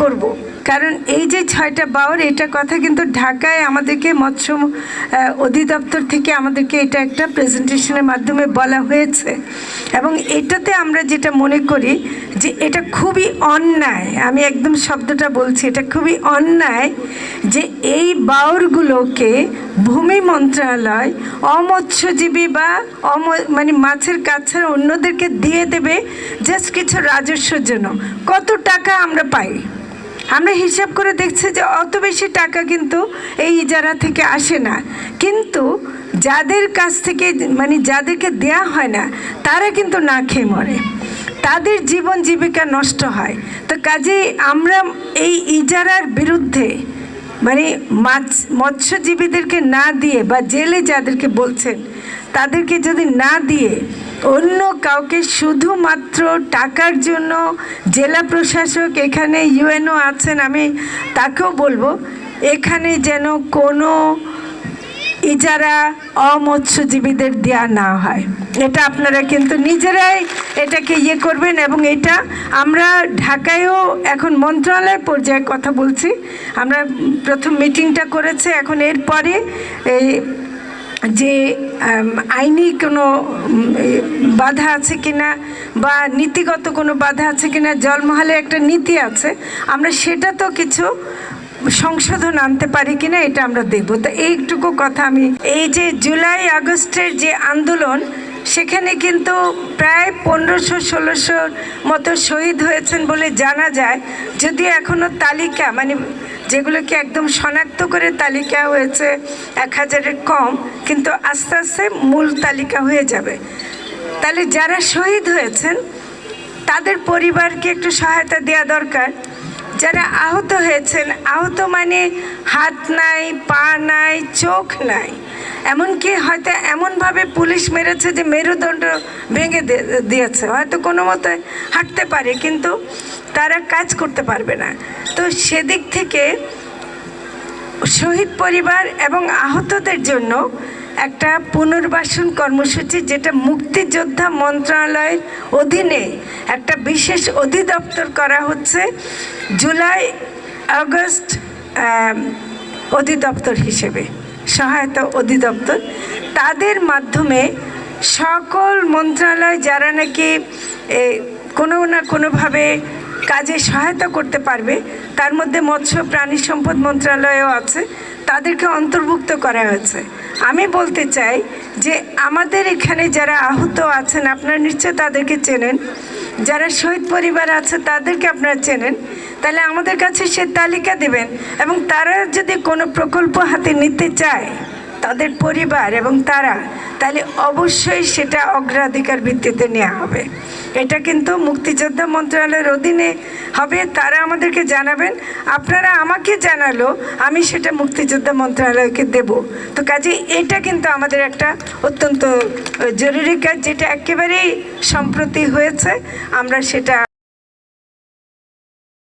করব। কারণ এই যে ছয়টা বাউর এটা কথা কিন্তু ঢাকায় আমাদেরকে মৎস্য অধিদপ্তর থেকে আমাদেরকে এটা একটা প্রেজেন্টেশনের মাধ্যমে বলা হয়েছে। এবং এটাতে আমরা যেটা মনে করি যে এটা খুবই অন্যায়, আমি একদম শব্দটা বলছি, এটা খুবই অন্যায় যে এই বাউরগুলোকে ভূমি মন্ত্রণালয় অমৎস্যজীবী বা অম মানে মাছের কাছে অন্যদেরকে দিয়ে দেবে, জাস্ট কিছু রাজস্বের জন্য। কত টাকা আমরা পাই। আমরা হিসাব করে দেখছি যে অত বেশি টাকা কিন্তু এই ইজারা থেকে আসে না। কিন্তু যাদের কাছ থেকে মানে যাদেরকে দেয়া হয় না, তারা কিন্তু না খেয়ে মরে। তাদের জীবন জীবিকা নষ্ট হয়। তো কাজেই আমরা এই ইজারার বিরুদ্ধে মানে মাছ, মৎস্যজীবীদেরকে না দিয়ে বা জেলে যাদেরকে বলছেন, তাদেরকে যদি না দিয়ে অন্য কাউকে শুধুমাত্র টাকার জন্য জেলা প্রশাসক এখানে ইউএনও আছেন, আমি তাকেও বলব, এখানে যেন কোনো ইজারা অমৎস্যজীবীদের দেয়া না হয়। এটা আপনারা কিন্তু নিজেরাই এটাকে ইয়ে করবেন এবং এটা আমরা ঢাকায়ও এখন মন্ত্রণালয় পর্যায়ে কথা বলছি। আমরা প্রথম মিটিংটা করেছে, এখন এরপরে এই যে আইনি কোনো বাধা আছে কিনা বা নীতিগত কোনো বাধা আছে কিনা, জলমহলে একটা নীতি আছে, আমরা সেটা তো কিছু সংশোধন আনতে পারি কিনা এটা আমরা দেখব। তো এইটুকু কথা আমি, এই যে জুলাই আগস্টের যে আন্দোলন, সেখানে কিন্তু প্রায় পনেরোশো ষোলোশোর মতো শহীদ হয়েছেন বলে জানা যায়। যদিও এখনও তালিকা মানে যেগুলোকে একদম শনাক্ত করে তালিকা হয়েছে, এক হাজারের কম কিন্তু আস্তে আস্তে মূল তালিকা হয়ে যাবে। তাহলে যারা শহীদ হয়েছেন, তাদের পরিবারকে একটু সহায়তা দেওয়া দরকার। যারা আহত হয়েছেন, আহত মানে হাত নাই, পা নাই, চোখ নাই। এমনকি হয়তো এমনভাবে পুলিশ মেরেছে যে মেরুদণ্ড ভেঙে দিয়েছে। হয়তো কোনো মতে হাঁটতে পারে, কিন্তু তারা কাজ করতে পারবে না। তো সেদিক থেকে শহীদ পরিবার এবং আহতদের জন্য একটা পুনর্বাসন কর্মসূচি, যেটা মুক্তিযোদ্ধা মন্ত্রণালয়ের অধীনে একটা বিশেষ অধিদপ্তর করা হচ্ছে, জুলাই আগস্ট অধিদপ্তর হিসেবে, সহায়তা অধিদপ্তর। তাদের মাধ্যমে সকল মন্ত্রণালয় যারা নাকি কোনো না কোনোভাবে কাজে সহায়তা করতে পারবে, তার মধ্যে মৎস্য প্রাণী সম্পদ মন্ত্রণালয়ও আছে, তাদেরকে অন্তর্ভুক্ত করা হয়েছে। আমি বলতে চাই যে আমাদের এখানে যারা আহত আছেন, আপনারা নিশ্চয় তাদেরকে চেনেন। যারা শহীদ পরিবার আছে, তাদেরকে আপনারা চেনেন। তাহলে আমাদের কাছে সে তালিকা দেবেন এবং তারা যদি কোনো প্রকল্প হাতে নিতে চায় তাদের পরিবার এবং তারা, তাহলে অবশ্যই সেটা অগ্রাধিকার ভিত্তিতে নেওয়া হবে। এটা কিন্তু মুক্তিযোদ্ধা মন্ত্রণালয়ের অধীনে হবে, তারা আমাদেরকে জানাবেন, আপনারা আমাকে জানালো, আমি সেটা মুক্তিযোদ্ধা মন্ত্রণালয়কে দেব। তো কাজে এটা কিন্তু আমাদের একটা অত্যন্ত জরুরি কাজ, যেটা একেবারেই সম্প্রতি হয়েছে, আমরা সেটা